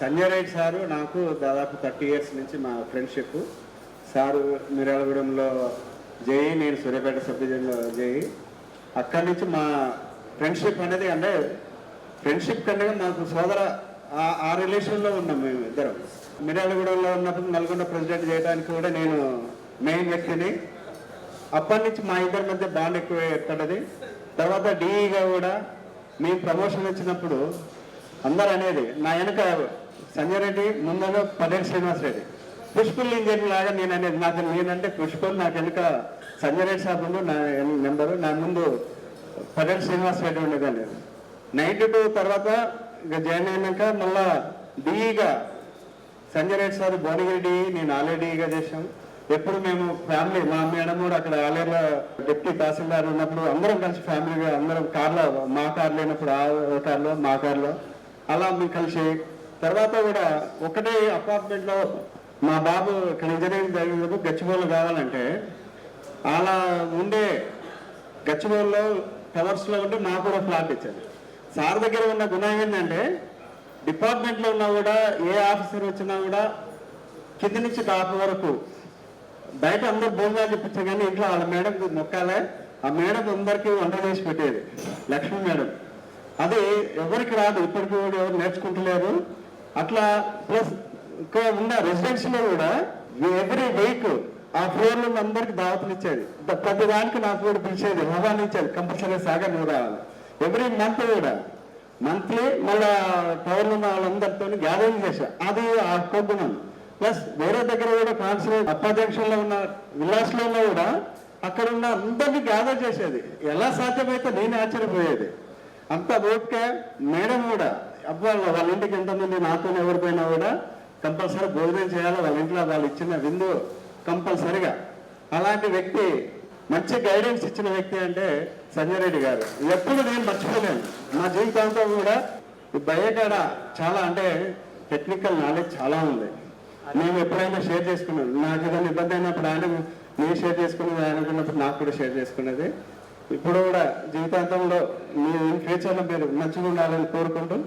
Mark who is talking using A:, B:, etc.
A: Sanjay sir నాకు దాదాపు thirty years నుంచి మా ఫ్రెండ్షిప్. సారు మిరాలగూడెంలో జేఈ నేను సూర్యాపేట సబ్ డివిజన్లో జేఈ. అక్కడి నుంచి మా ఫ్రెండ్షిప్ అనేది అంటే ఫ్రెండ్షిప్ కంటే మాకు సోదర ఆ- రిలేషన్లో ఉన్నాం మేము ఇద్దరం. మిర్యాలగూడెంలో ఉన్నప్పుడు నల్గొండ ప్రెసిడెంట్ చేయడానికి కూడా నేను మెయిన్ వ్యక్తిని. అప్పటి నుంచి మా ఇద్దరి మధ్య బాండ్ ఎక్కువ ఏర్పడ్డది. తర్వాత డిఈగా కూడా మేము ప్రమోషన్ వచ్చినప్పుడు అందరు అనేది నా వెనక సంజయ్ రెడ్డి ముందుగా Palleti Srinivas Reddy. Push pull engine లాగా నేను అనేది నాకు నేనంటే పుష్పల్ నాకు వెనుక సంజయ్ రెడ్డి సాబ్ నా నెంబరు నా ముందు పల్లెటి శ్రీనివాస్ రెడ్డి ఉండేదాన్ని. నైన్టీ టూ తర్వాత ఇక జాయిన్ అయినాక మళ్ళా డిఈగా సంజయ్ రెడ్డి సార్ భువనగిరి నేను ఆల్రెడీగా e చేశాం. ఎప్పుడు మేము ఫ్యామిలీ మా మేడం కూడా అక్కడ ఆలేరులో డిప్యూటీ తహసీల్దార్ ఉన్నప్పుడు అందరం కలిసి ఫ్యామిలీగా అందరం కార్లో మా కార్ లేనప్పుడు ఆ కార్లో మా కార్లో. అలా మేము కలిసి తర్వాత కూడా ఒకటే అపార్ట్మెంట్లో మా బాబు ఇక్కడ ఇంజనీరింగ్ జరిగినప్పుడు గచ్చిబౌలు కావాలంటే అలా ఉండే గచ్చిబౌల్లో టవర్స్లో ఉంటే మాకు కూడా ఫ్లాట్ ఇచ్చారు. సార్ దగ్గర ఉన్న గుణం ఏంటంటే డిపార్ట్మెంట్లో ఉన్నా కూడా ఏ ఆఫీసర్ వచ్చినా కూడా కింది నుంచి టాప్ వరకు బయట అందరు భోజనాలు చెప్పించాం కానీ ఇంట్లో వాళ్ళ మేడం మొక్కాలే ఆ మేడం అందరికీ వంట చేసి పెట్టేది. లక్ష్మీ మేడం. అది ఎవరికి రాదు ఇప్పటికి కూడా ఎవరు నేర్చుకుంటలేరు అట్లా ప్లస్ ఉన్న రెసిడెన్సీలో కూడా ఎవ్రీ వీక్ ఆ ఫ్లోర్లో అందరికి దావతులు ఇచ్చేది. ప్రతి దానికి నాకు కూడా పిలిచేది హోదాలు ఇచ్చేది కంపల్సరీ సాగర్ నువ్వు రావాలి. ఎవ్రీ మంత్ కూడా. మంత్లీ మళ్ళా టవర్లో ఉన్న వాళ్ళందరితో గ్యాదరింగ్ చేశా. అది ఆ కొద్దునం ప్లస్ వేరే దగ్గర కూడా కాన్సలేట్ అప్పాధ్యక్షంలో ఉన్న విలాస్లో కూడా అక్కడ ఉన్న అందరినీ గ్యాదర్ చేసేది. ఎలా సాధ్యమైతే నేను ఆశ్చర్యపోయేది. అంత ఓపిక మేడం కూడా అబ్బా వాళ్ళ ఇంటికి ఎంతమంది నాతో ఎవరిపోయినా కూడా కంపల్సరీ భోజనం చేయాలి వాళ్ళ ఇంట్లో వాళ్ళు ఇచ్చిన విందు కంపల్సరిగా. అలాంటి వ్యక్తి మంచి గైడెన్స్ ఇచ్చిన వ్యక్తి అంటే సంజయ్ రెడ్డి గారు. ఎప్పుడు నేను మర్చిపోలేను. నా జీవితాంతం కూడా ఈ చాలా అంటే టెక్నికల్ నాలెడ్జ్ చాలా ఉంది. మేము ఎప్పుడైనా షేర్ చేసుకున్నాను నాకు ఏదైనా ఇబ్బంది అయినప్పుడు ఆయన నేను షేర్ చేసుకునేది ఆయన అనుకున్నప్పుడు నాకు కూడా షేర్ చేసుకునేది ఇప్పుడు కూడా జీవితాంతంలో మీ ఫ్యూచర్లో మీరు మంచిగా ఉండాలని కోరుకుంటూ